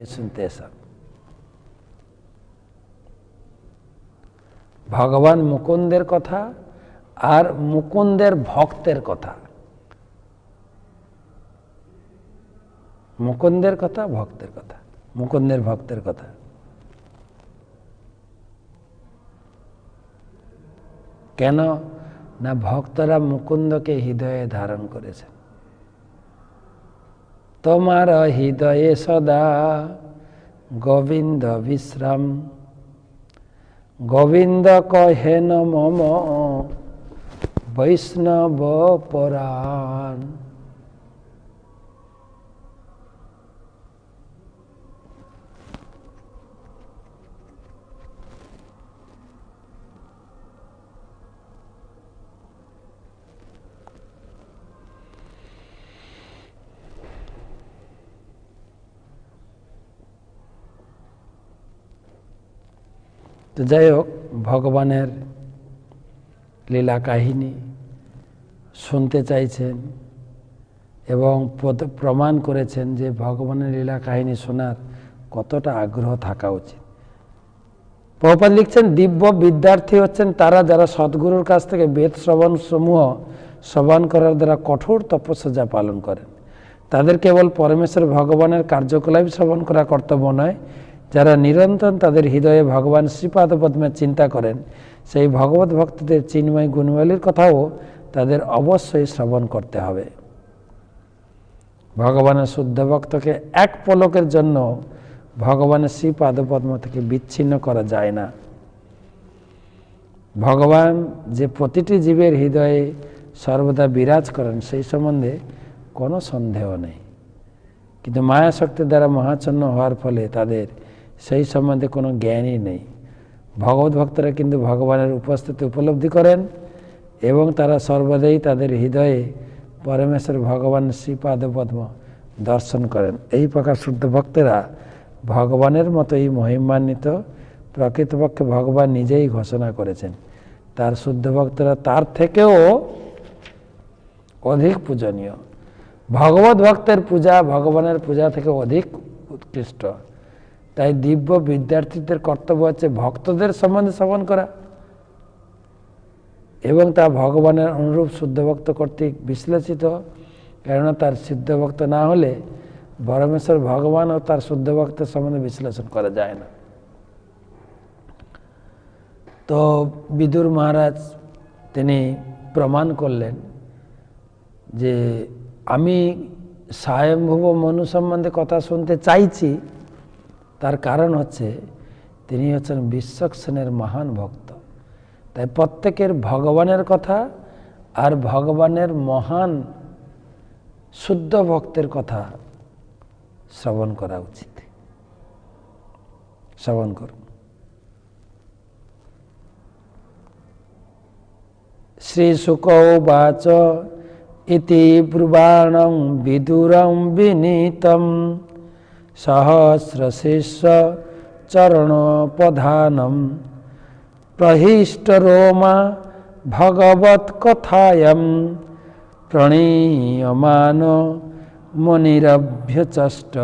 এসব ভগবান মুকুন্দের কথা আর মুকুন্দের ভক্তের কথা। মুকুন্দের কথা, ভক্তের কথা, মুকুন্দের ভক্তের কথা। কেন? না, ভক্তরা মুকুন্দকে হৃদয়ে ধারণ করেছেন। তোমার হৃদয়ে সদা গোবিন্দ বিশ্রাম। গোবিন্দ কহেন মম বৈষ্ণব পরাণ। তো যাই হোক, ভগবানের লীলা কাহিনী শুনতে চাইছেন এবং প্রমাণ করেছেন যে ভগবানের লীলা কাহিনী শোনার কতটা আগ্রহ থাকা উচিত। প্রপাত লিখছেন, দিব্য বিদ্যার্থী হচ্ছেন তারা যারা সদ্গুরুর কাছ থেকে বেদ শ্রবণ সমূহ শ্রবণ করার দ্বারা কঠোর তপস্যা পালন করেন। তাদের কেবল পরমেশ্বর ভগবানের কার্যকলাপ শ্রবণ করা কর্তব্য নয় যারা নিরন্তর তাদের হৃদয়ে ভগবান শ্রীপাদ পদ্মের চিন্তা করেন, সেই ভগবত ভক্তদের চিন্ময় গুণমালির কথাও তাদের অবশ্যই শ্রবণ করতে হবে। ভগবানের শুদ্ধ ভক্তকে এক পলকের জন্য ভগবানের শ্রীপাদ পদ্ম থেকে বিচ্ছিন্ন করা যায় না। ভগবান যে প্রতিটি জীবের হৃদয়ে সর্বদা বিরাজ করেন, সেই সম্বন্ধে কোনো সন্দেহ নেই। কিন্তু মায়া শক্তির দ্বারা মহাচন্ন হওয়ার ফলে তাদের সেই সম্বন্ধে কোনো জ্ঞানই নেই। ভগবত ভক্তরা কিন্তু ভগবানের উপস্থিতি উপলব্ধি করেন এবং তারা সর্বদাই তাদের হৃদয়ে পরমেশ্বর ভগবান শ্রীপাদপদ্ম দর্শন করেন। এই প্রকার শুদ্ধ ভক্তেরা ভগবানের মতোই মহিমান্বিত, প্রকৃতপক্ষে ভগবান নিজেই ঘোষণা করেছেন। তার শুদ্ধ ভক্তরা তার থেকেও অধিক পূজনীয়। ভগবত ভক্তের পূজা ভগবানের পূজা থেকে অধিক উৎকৃষ্ট। তাই দিব্য বিদ্যার্থীদের কর্তব্য হচ্ছে ভক্তদের সম্বন্ধে শ্রবণ করা এবং তা ভগবানের অনুরূপ শুদ্ধ ভক্ত কর্তৃক বিশ্লেষিত, কেননা তার সিদ্ধ ভক্ত না হলে পরমেশ্বর ভগবান ও তার শুদ্ধ ভক্তের সম্বন্ধে বিশ্লেষণ করা যায় না। তো বিদুর মহারাজ তিনি প্রমাণ করলেন যে আমি স্বয়ংভুব মনু সম্বন্ধে কথা শুনতে চাইছি তার কারণ হচ্ছে তিনি হচ্ছেন বিশ্বক্সেনের মহান ভক্ত। তাই প্রত্যেকের ভগবানের কথা আর ভগবানের মহান শুদ্ধ ভক্তের কথা শ্রবণ করা উচিত। শ্রবণ করুন। শ্রীশুকৌবাচ ইতি ব্রুবাণং বিদুরং বিনীতম। सहस्रशेष चरणोपधानम प्रहिष्टरोमा भगवत्कथायं। प्रणीयमान मुनिरभ्यचष्ट।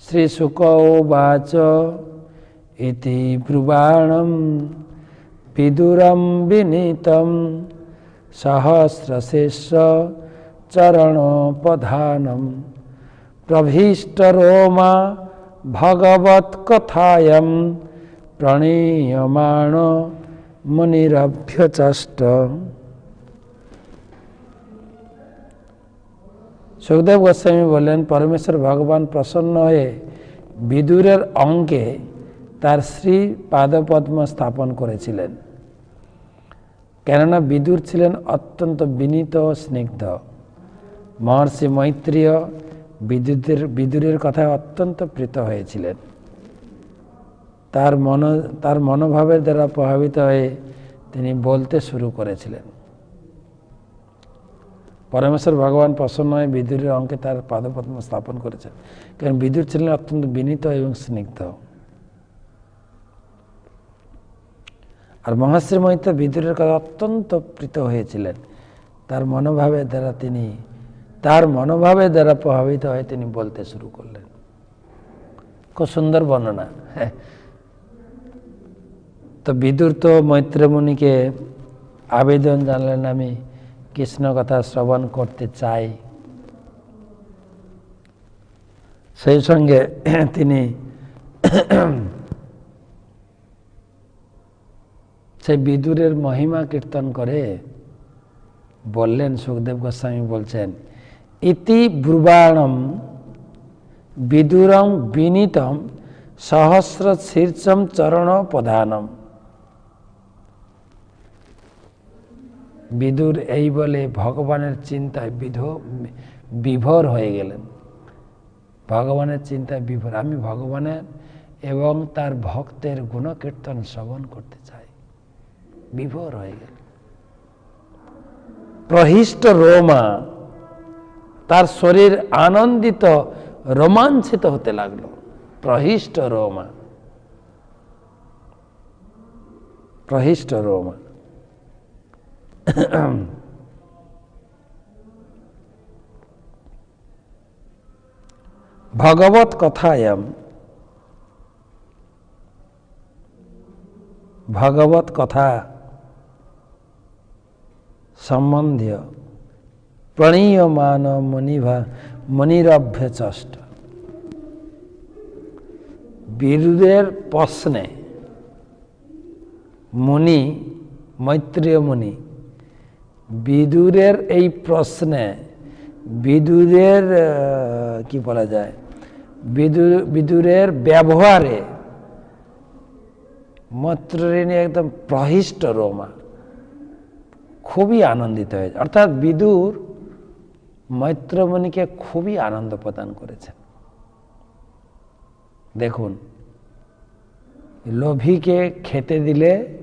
श्रीशुकोवाच इति ब्रुवाणं विदुरं विनीतं। सहस्रशेष चरणोपधानम् প্রভীষ্টরোমা ভগবৎকথায়ম প্রণীয়মাণ মুনিরভ্যচষ্ট সুখদেব গোস্বামী বললেন পরমেশ্বর ভগবান প্রসন্ন হয়ে বিদুরের অঙ্কে তার শ্রী পাদপদ্ম স্থাপন করেছিলেন কেননা বিদুর ছিলেন অত্যন্ত বিনীত স্নিগ্ধ মহর্ষি মৈত্রীয় বিদ্যুতের বিদুরের কথায় অত্যন্ত প্রীত হয়েছিলেন। তার মন, তার মনোভাবের দ্বারা প্রভাবিত হয়ে তিনি বলতে শুরু করেছিলেন। পরমেশ্বর ভগবান প্রসন্ন হয়ে বিদুরের অঙ্কে তার পাদপদ্ম স্থাপন করেছেন। কারণ বিদুর ছিলেন অত্যন্ত বিনীত এবং স্নিগ্ধ। আর মহাশ্রী মহিত বিদুরের কথা অত্যন্ত প্রীত হয়েছিলেন। তার মনোভাবের দ্বারা তিনি তার মনোভাবের দ্বারা প্রভাবিত হয়ে তিনি বলতে শুরু করলেন। খুব সুন্দর বর্ণনা। তো বিদুর তো মৈত্রমুনিকে আবেদন জানালেন, আমি কৃষ্ণ কথা শ্রবণ করতে চাই। সেই সঙ্গে তিনি সেই বিদুরের মহিমা কীর্তন করে বললেন, সুখদেব গোস্বামী বলছেন ইতি ব্রুবাণম বিদুরম বিনীতম সহস্র শীর্ষম চরণ প্রধানম। বিদুর এই বলে ভগবানের চিন্তায় বিধ বিভোর হয়ে গেলেন। ভগবানের চিন্তায় বিভোর। আমি ভগবানের এবং তার ভক্তের গুণকীর্তন শ্রবণ করতে চাই। বিভোর হয়ে গেল প্রহিষ্ট রোমা তার শরীর আনন্দিত, রোমাঞ্চিত হতে লাগল। প্রহিষ্ট রোমা। প্রহিষ্ট রোমা। ভগবত কথায়ম ভগবত কথা সম্বন্ধীয়। প্রণীয়মান মনিভা মনিরভ্য চষ্ট। বিরুদের প্রশ্নে মুনি মৈত্রীয় মুনি বিদুরের এই প্রশ্নে, বিদুরের কি বলা যায় বিদুর বিদুরের ব্যবহারে মৈত্রী একদম প্রহিষ্ট রোমা। খুবই আনন্দিত হয়েছে। অর্থাৎ বিদুর মৈত্রমণিকে খুবই আনন্দ প্রদান করেছেন। দেখুন, লোভীকে খেতে দিলে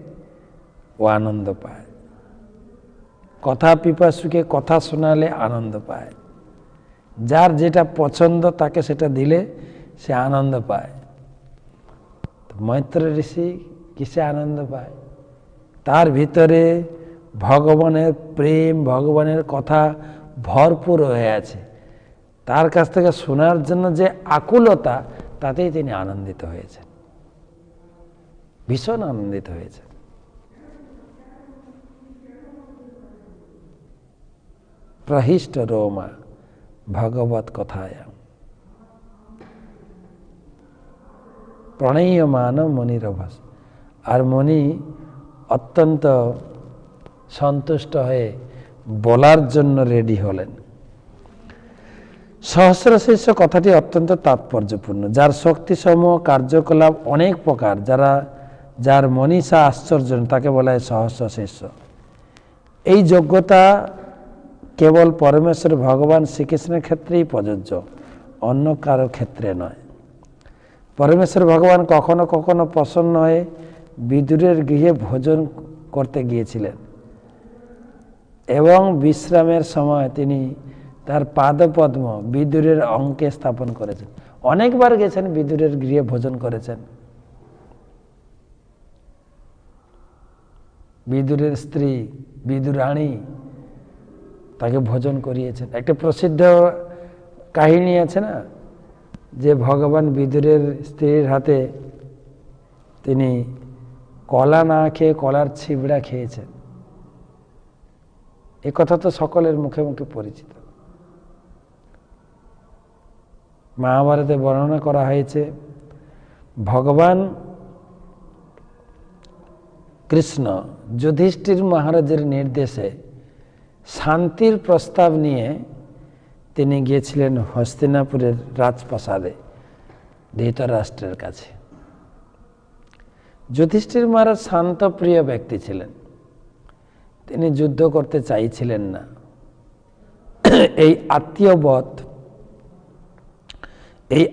ও আনন্দ পায়। কথা পিপাসুকে কথা শোনালে আনন্দ পায়। যার যেটা পছন্দ তাকে সেটা দিলে সে আনন্দ পায়। মৈত্র ঋষি কিসে আনন্দ পায়? তার ভিতরে ভগবানের প্রেম, ভগবানের কথা ভরপুর হয়ে আছে। তার কাছ থেকে শোনার জন্য যে আকুলতা, তাতেই তিনি আনন্দিত হয়েছেন। ভীষণ আনন্দিত হয়েছে প্রহিষ্ট রোমা, ভগবত কথায় প্রণয়মান মনিরভাস। আর মণি অত্যন্ত সন্তুষ্ট হয়ে বলার জন্য রেডি হলেন। সহস্র শিষ্য কথাটি অত্যন্ত তাৎপর্যপূর্ণ। যার শক্তিসমূহ, কার্যকলাপ অনেক প্রকার, যারা, যার মনীষা আশ্চর্য তাকে বলা হয় সহস্র শিষ্য এই যোগ্যতা কেবল পরমেশ্বর ভগবান শ্রীকৃষ্ণের ক্ষেত্রেই প্রযোজ্য, অন্য কারও ক্ষেত্রে নয়। পরমেশ্বর ভগবান কখনো কখনো প্রসন্ন হয়ে বিদুরের গৃহে ভোজন করতে গিয়েছিলেন। এবং বিশ্রামের সময় তিনি তার পাদপদ্ম বিদুরের অঙ্কে স্থাপন করেছেন। অনেকবার গেছেন, বিদুরের গৃহে ভোজন করেছেন। বিদুরের স্ত্রী বিদুরানী তাকে ভোজন করিয়েছেন। একটা প্রসিদ্ধ কাহিনী আছে না? যে ভগবান বিদুরের স্ত্রীর হাতে তিনি কলা না খেয়ে কলার ছিবড়া খেয়েছেন। এ কথা তো সকলের মুখে মুখে পরিচিত। মহাভারতে বর্ণনা করা হয়েছে, ভগবান কৃষ্ণ যুধিষ্ঠির মহারাজের নির্দেশে শান্তির প্রস্তাব নিয়ে তিনি গিয়েছিলেন হস্তিনাপুরের রাজপ্রাসাদে, ধৃতরাষ্ট্রের কাছে। যুধিষ্ঠির মহারাজ শান্তপ্রিয় ব্যক্তি ছিলেন। তিনি যুদ্ধ করতে চাইছিলেন না। এই আত্মীয়বধ এই